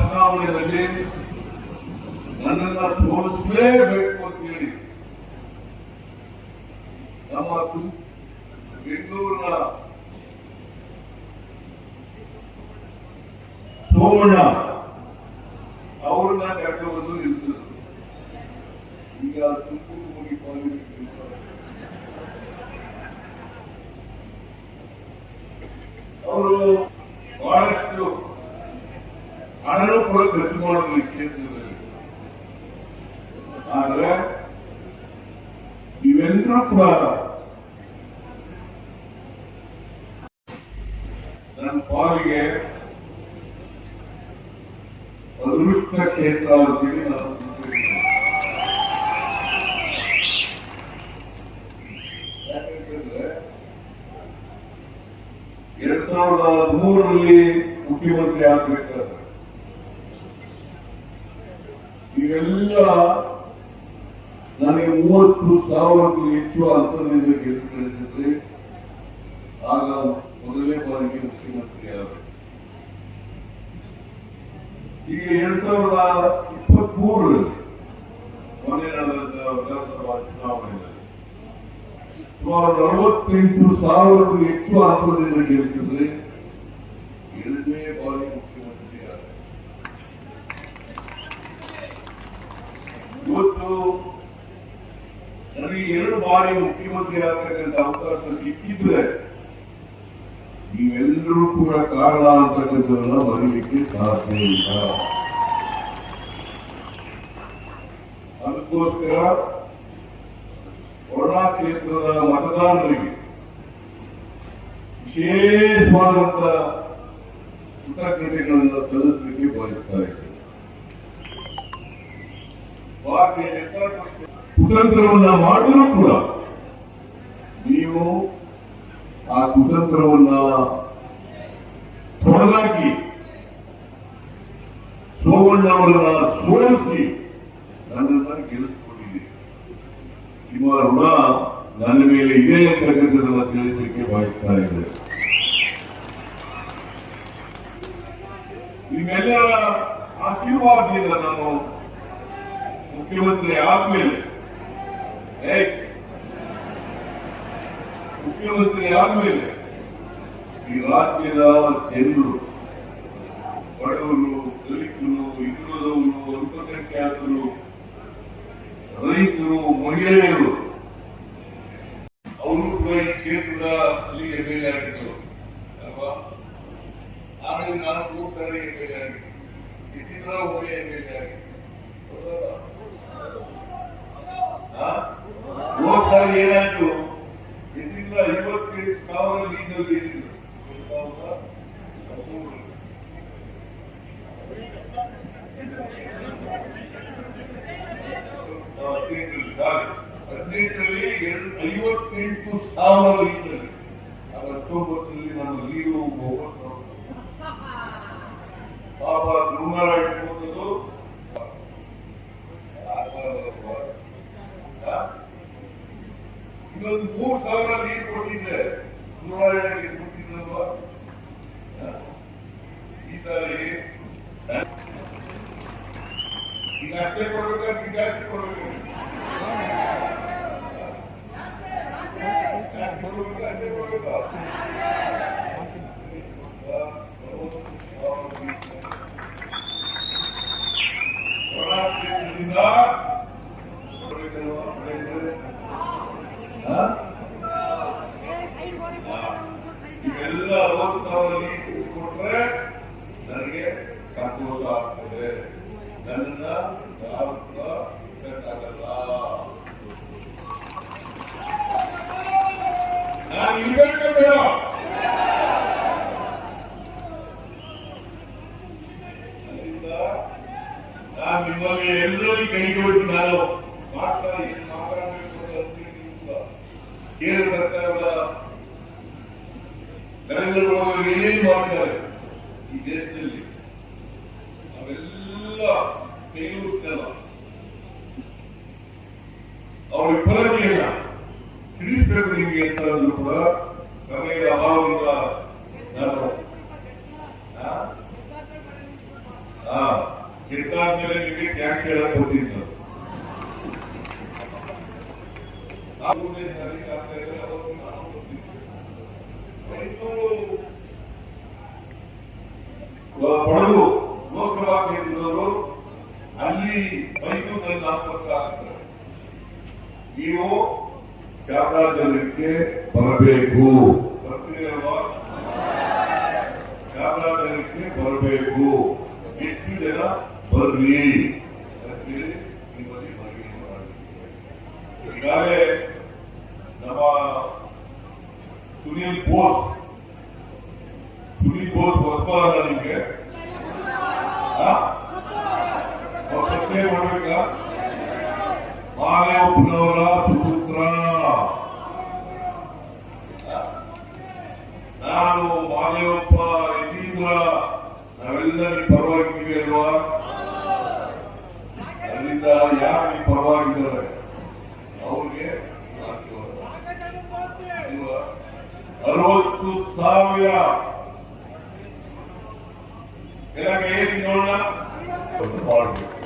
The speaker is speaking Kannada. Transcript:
ಚುನಾವಣೆಯಲ್ಲಿ ನನ್ನನ್ನ ಸೋಲಿಸಲೇಬೇಕು ಅಂತ ಹೇಳಿ ನಮ್ಮ ಬೆಂಗಳೂರಿನ ಸೋಮಣ್ಣ ಅವ್ರನ್ನ ಕರ್ಕೊಂಡು ಕೂಡ ನನ್ನ ಪಾಲಿಗೆ ಅದೃಷ್ಟ ಕ್ಷೇತ್ರ ಅಂತೇಳಿ ನಾನು ಎರಡ್ ಸಾವಿರದ ಹದಿಮೂರರಲ್ಲಿ ಮುಖ್ಯಮಂತ್ರಿ ಆಗ್ಬೇಕಾದ್ರೆ ನೀವೆಲ್ಲ ನನಗೆ ಮೂವತ್ತು ಸಾವಿರಕ್ಕೂ ಹೆಚ್ಚು ಅಂತರ್ನಿಂದ ಕಳಿಸಿದ್ರಿ ಆಗ ಮೊದಲನೇ ಬಾರಿಗೆ ಮುಖ್ಯಮಂತ್ರಿ ಈಗ ಎರಡ್ ಸಾವಿರದ ಇಪ್ಪತ್ತ್ ಮೂರರಲ್ಲಿ ಮೊನ್ನೆ ನಡೆದ ವಿಧಾನಸಭಾ ಚುನಾವಣೆಯಲ್ಲಿ ಸುಮಾರು ನಲವತ್ತೆಂಟು ಸಾವಿರಕ್ಕೂ ಹೆಚ್ಚು ಅಂತರದಿಂದ ಗೆಲ್ಲಿಸಿದ್ರೆ ಎರಡನೇ ಬಾರಿ ಮುಖ್ಯಮಂತ್ರಿ ಬಾರಿ ಮುಖ್ಯಮಂತ್ರಿ ಆಗ್ತಕ್ಕಂಥ ಅವಕಾಶ ಸಿಕ್ಕಿದ್ರೆ ನೀವೆಲ್ಲರೂ ಕೂಡ ಕಾರಣ ಅಂತಕ್ಕಂಥದನ್ನ ಬರೀಲಿಕ್ಕೆ ಸಾಧ್ಯ ಇಲ್ಲ ಅದಕ್ಕೋಸ್ಕರ ಕೊರೋನಾ ಕ್ಷೇತ್ರದ ಮತದಾರರಿಗೆ ವಿಶೇಷವಾದಂತ ಕೃತಜ್ಞತೆಗಳನ್ನು ಸಲ್ಲಿಸಲಿಕ್ಕೆ ಬಯಸ್ತಾ ಇದ್ದೇನೆ ಭಾರತೀಯ ಜನತಾ ಪಕ್ಷ ಕುತಂತ್ರವನ್ನ ಮಾಡಿದ್ರು ಕೂಡ ನೀವು ಆ ಕುತಂತ್ರವನ್ನ ತೊಡೆದಾಕಿ ಸೋಮಣ್ಣವರನ್ನ ಸೋಲಿಸಿ ನನ್ನನ್ನ ಗೆಲ್ಲಿಸಿಕೊಂಡಿದ್ದೀರಿ. ನಿಮ್ಮ ಋಣ ನನ್ನ ಮೇಲೆ ಇದೆ ಅಂತಕ್ಕಂಥದ್ದನ್ನ ತಿಳಿಸಲಿಕ್ಕೆ ಬಯಸ್ತಾ ಇದ್ದಾರೆ. ನಿಮ್ಮೆಲ್ಲರ ಆಶೀರ್ವಾದದಿಂದ ನಾನು ಮುಖ್ಯಮಂತ್ರಿ ಆದ್ಮೇಲೆ ಏ, ಯಾರು ಇಲ್ಲ ಈ ರಾಜ್ಯದ ಜನರು ಬಡವರು ದಲಿತರು ಹಿಂದುಳಿದವರು ಅಲ್ಪಸಂಖ್ಯಾತರು ರೈತರು ಮಹಿಳೆಯರು ಅವರು ಕೂಡ ಈ ಕ್ಷೇತ್ರದ ಅಲ್ಲಿ ಎಂ ಆಗಿದ್ದರು ಅಲ್ವಾ? ಆಮೇಲೆ ನಾನು ಮೂರು ಸಾರಿ ಎಂ ಆಗಿದ್ದೆ. ಒಮ್ಮೆ ಎಂ ಎಲ್ ಮೂರು ಸಾರಿ ಏನಾಯ್ತು ಇತ್ತಿದ್ರ ಐವತ್ತೆಂಟು ಸಾವಿರ ಲೀಡಲ್ಲಿ ಇದ್ದಿದ್ರು ಎರಡು ಸಾವಿರದ ಹದಿಮೂರರಲ್ಲಿ. ಹದಿನೆಂಟರಲ್ಲಿ ಸಾರಿ ಹದಿನೆಂಟರಲ್ಲಿ ಐವತ್ತೆಂಟು ಸಾವಿರ ಲೀಟರ್ ಅದು ಹತ್ತೊಂಬತ್ತರಲ್ಲಿ ನಾನು ಪಾಪ ನೂರ ಇಟ್ಕೊಂಡದ್ದು ಮೂರು ಸಾವಿರ ನೀರು ಈ ಸಾರಿ. ಈಗ ಅಷ್ಟೇ ಜಾಸ್ತಿ ಕೊಡ್ಬೇಕು? ಅಷ್ಟೇ ಕೊಡ್ಬೇಕಾ? ಹೊರಹಾಕಿದ್ರಿಂದ ಹಾ? ಇವೆಲ್ಲ ಅರವತ್ತು ಸಾವಿರ ಲೀಟರ್ ಕೊಟ್ರೆ ನನಗೆ ಸಂತೋಷ ಆಗ್ತದೆ ನನ್ನ ಯಾರು ಕೂಡ ಬಿಡಕ್ಕಾಗಲ್ಲ ನಾನು ಇರ್ಬೇಕ ಬೇಡ ಅದರಿಂದ ನಾನು ನಿಮ್ಮಲ್ಲಿ ಎಲ್ಲರೂ ಕೈ ಜೋಡಿಸಿ ನಾನು ಮಾತನಾಡಿ ಏನು ಮಾತಾಡಬೇಕು. ಕೇಂದ್ರ ಸರ್ಕಾರದ ನರೇಂದ್ರ ಮೋದಿ ಏನೇನು ಮಾಡಿದ್ದಾರೆ ಈ ದೇಶದಲ್ಲಿ, ಅವೆಲ್ಲ ಕೈಗೂಡಿಸ್ತಾರ ಅವರ ವಿಫಲತೆಯನ್ನ ತಿಳಿಸ್ಬೇಕು ನಿಮಗೆ ಅಂತ ಸಮಯದ ಅಭಾವದಿಂದ ನಾನು ಆ? ಆ, ಗೆದ್ದಾದ್ಮೇಲೆ ನಿಮಗೆ ಟ್ಯಾಕ್ಸ್ ಹೇಳಕ್ ಬರ್ತೀನಿ ನಾನು. ನಾವು ಮೂರನೇ ತಾರೀಕು ಆಗ್ತಾ ಇದ್ರೆ ಅವತ್ತು ನಾನು ಬರ್ತೀನಿ. ಮೈಸೂರು ಕೊಡಗು ಲೋಕಸಭಾ ಕ್ಷೇತ್ರದವರು ಅಲ್ಲಿ ಮೈಸೂರಿನಲ್ಲಿ ನಾಮಪತ್ರ ಆಗ್ತಾರೆ. ನೀವು ಚಾಮರಾಜನಗರಕ್ಕೆ ಬರಬೇಕು. ಬರ್ತೀರಿ ಅಲ್ವಾ? ಚಾಮರಾಜನಗರಕ್ಕೆ ಬರಬೇಕು. ಹೆಚ್ಚು ಜನ ಬರ್ರಿ ಅಂತೇಳಿ ನಿಮ್ಮಲ್ಲಿ ಮನವಿ ಮಾಡಿದ್ದೀವಿ. ನಮ್ಮ ಸುನೀಲ್ ಬೋಸ್ ಸುನೀಲ್ ಬೋಸ್ ಹೊಸಬಾರ ನಿಮಗೆ? ಪರಿಚಯ ಮಾಡ್ಬೇಕಾ? ಮಾದೇವಪ್ಪನವರ ಸುಪುತ್ರ. ನಾನು ಮಾದೇವಪ್ಪ ನಾವೆಲ್ಲ ನಿಮ್ ಪರವಾಗಿದ್ದೀವಿ ಅಲ್ವಾ? ಅದರಿಂದ ಯಾರು ಪರವಾಗಿದ್ದಾರೆ ಅವ್ರಿಗೆ? ಅರವತ್ತು ಸಾವಿರ ಇಲಾಖೆ ಕೈಯಲ್ಲಿ ನೋಡೋಣ ಮಾಡಬೇಕು